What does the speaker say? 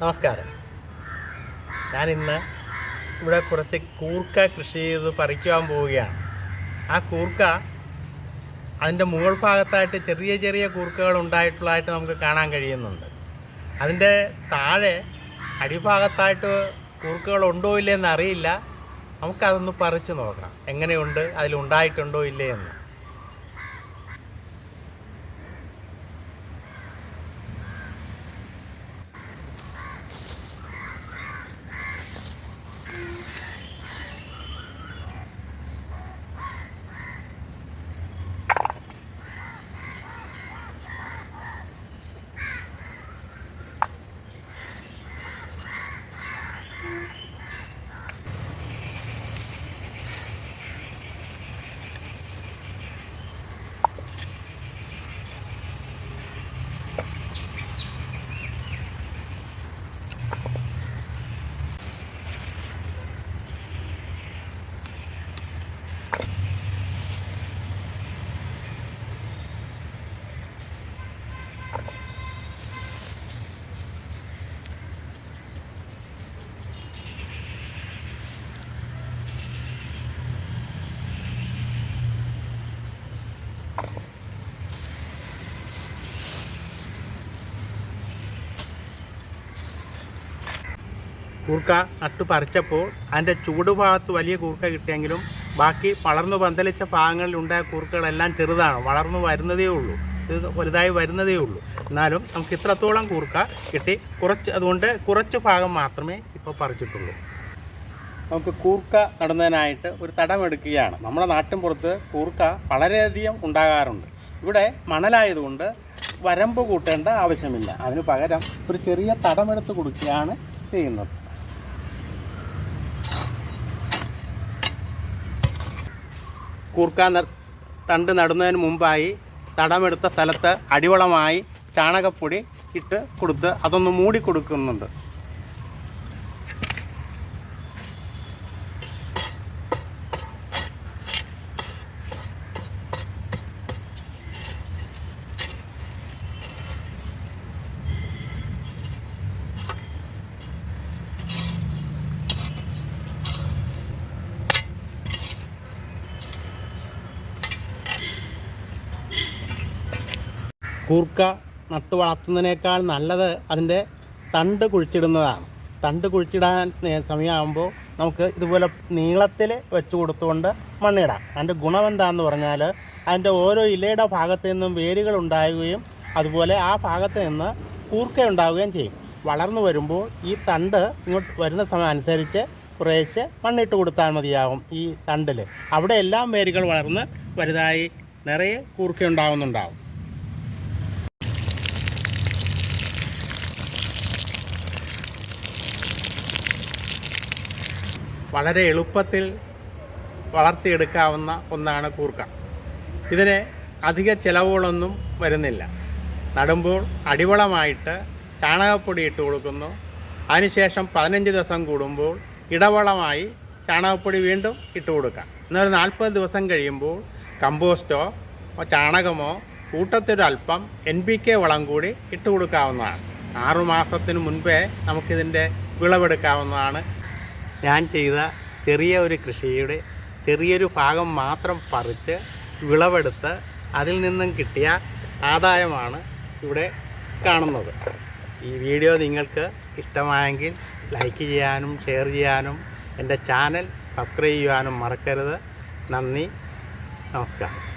നമസ്കാരം. ഞാൻ ഇന്ന് ഇവിടെ കുറച്ച് കൂർക്ക കൃഷി ചെയ്ത് പറിക്കുവാൻ പോവുകയാണ്. ആ കൂർക്ക അതിന്റെ മുകൾ ഭാഗത്തായിട്ട് ചെറിയ ചെറിയ കൂർക്കകൾ ഉണ്ടായിട്ടുള്ളതായിട്ട് നമുക്ക് കാണാൻ കഴിയുന്നുണ്ട്. അതിന്റെ താഴെ അടിഭാഗത്തായിട്ട് കൂർക്കകൾ ഉണ്ടോ ഇല്ലേ എന്ന് അറിയില്ല. നമുക്കതൊന്ന് പറിച്ചു നോക്കാം. എങ്ങനെയുണ്ട്? അതിലുണ്ടായിട്ടുണ്ടോ ഇല്ലേ കൂർക്ക നട്ടു പറിച്ചപ്പോൾ അതിന്റെ ചൂട് ഭാഗത്ത് വലിയ കൂർക്ക കിട്ടിയെങ്കിലും ബാക്കി വളർന്നു പന്തലിച്ച ഭാഗങ്ങളിൽ ഉണ്ടായ കൂർക്കകളെല്ലാം ചെറുതാണ് വളർന്നു വരുന്നതേ ഉള്ളൂ. ഇത് വലുതായി വരുന്നതേ ഉള്ളൂ. എന്നാലും നമുക്ക് ഇത്രത്തോളം കൂർക്ക കിട്ടി. കുറച്ച് അതുകൊണ്ട് കുറച്ച് ഭാഗം മാത്രമേ ഇപ്പോൾ പറിച്ചിട്ടുള്ളൂ. നമുക്ക് കൂർക്ക നടുന്നതിനായിട്ട് ഒരു തടം എടുക്കുകയാണ്. നമ്മുടെ നാട്ടിൻ പുറത്ത് കൂർക്ക വളരെയധികം ഉണ്ടാകാറുണ്ട്. ഇവിടെ മണലായതുകൊണ്ട് വരമ്പ് കൂട്ടേണ്ട ആവശ്യമില്ല. അതിന് പകരം ഒരു ചെറിയ തടമെടുത്ത് കൊടുക്കുകയാണ് ചെയ്യുന്നത്. കൂർക്ക തണ്ട് നടുന്നതിന് മുമ്പായി തടമെടുത്ത സ്ഥലത്ത് അടിവളമായി ചാണകപ്പൊടി ഇട്ട് കൊടുത്ത് അതൊന്ന് മൂടി കൊടുക്കുന്നുണ്ട്. കൂർക്ക നട്ടു വളർത്തുന്നതിനേക്കാൾ നല്ലത് അതിന്റെ തണ്ട് കുഴിച്ചിടുന്നതാണ്. തണ്ട് കുഴിച്ചിടാൻ സമയമാകുമ്പോൾ നമുക്ക് ഇതുപോലെ നീളത്തിൽ വെച്ച് കൊടുത്തുകൊണ്ട് മണ്ണിടാം. അതിന്റെ ഗുണം എന്താണെന്ന് പറഞ്ഞാൽ അതിന്റെ ഓരോ ഇലയുടെ ഭാഗത്ത് നിന്നും വേരുകൾ ഉണ്ടാകുകയും അതുപോലെ ആ ഭാഗത്ത് നിന്ന് കൂർക്ക ഉണ്ടാവുകയും ചെയ്യും. വളർന്നു വരുമ്പോൾ ഈ തണ്ട് ഇങ്ങോട്ട് വരുന്ന സമയം അനുസരിച്ച് കുറേശ്ശെ മണ്ണിട്ട് കൊടുത്താൽ മതിയാകും ഈ തണ്ടിൽ. അവിടെ എല്ലാം വേരുകൾ വളർന്ന് വലുതായി നിറയെ കൂർക്ക ഉണ്ടാകുന്നുണ്ടാവും വളരെ എളുപ്പത്തിൽ വളർത്തിയെടുക്കാവുന്ന ഒന്നാണ് കൂർക്ക. ഇതിന് അധിക ചിലവുകളൊന്നും വരുന്നില്ല. നടുമ്പോൾ അടിവളമായിട്ട് ചാണകപ്പൊടി ഇട്ട് കൊടുക്കുന്നു. അതിനുശേഷം പതിനഞ്ച് ദിവസം കൂടുമ്പോൾ ഇടവളമായി ചാണകപ്പൊടി വീണ്ടും ഇട്ട് കൊടുക്കാം. എന്നൊരു നാൽപ്പത് ദിവസം കഴിയുമ്പോൾ കമ്പോസ്റ്റോ ചാണകമോ കൂട്ടത്തിലൊരല്പം എൻ പി കെ വളം കൂടി ഇട്ട് കൊടുക്കാവുന്നതാണ്. ആറുമാസത്തിന് മുൻപേ നമുക്കിതിന്റെ വിളവെടുക്കാവുന്നതാണ് ഞാൻ ചെയ്ത ചെറിയ ഒരു കൃഷിയുടെ ചെറിയൊരു ഭാഗം മാത്രം പറിച്ച് വിളവെടുത്ത് അതിൽ നിന്നും കിട്ടിയ ആദായമാണ് ഇവിടെ കാണുന്നത്. ഈ വീഡിയോ നിങ്ങൾക്ക് ഇഷ്ടമായെങ്കിൽ ലൈക്ക് ചെയ്യാനും ഷെയർ ചെയ്യാനും എന്റെ ചാനൽ സബ്സ്ക്രൈബ് ചെയ്യാനും മറക്കരുത്. നന്ദി. നമസ്കാരം.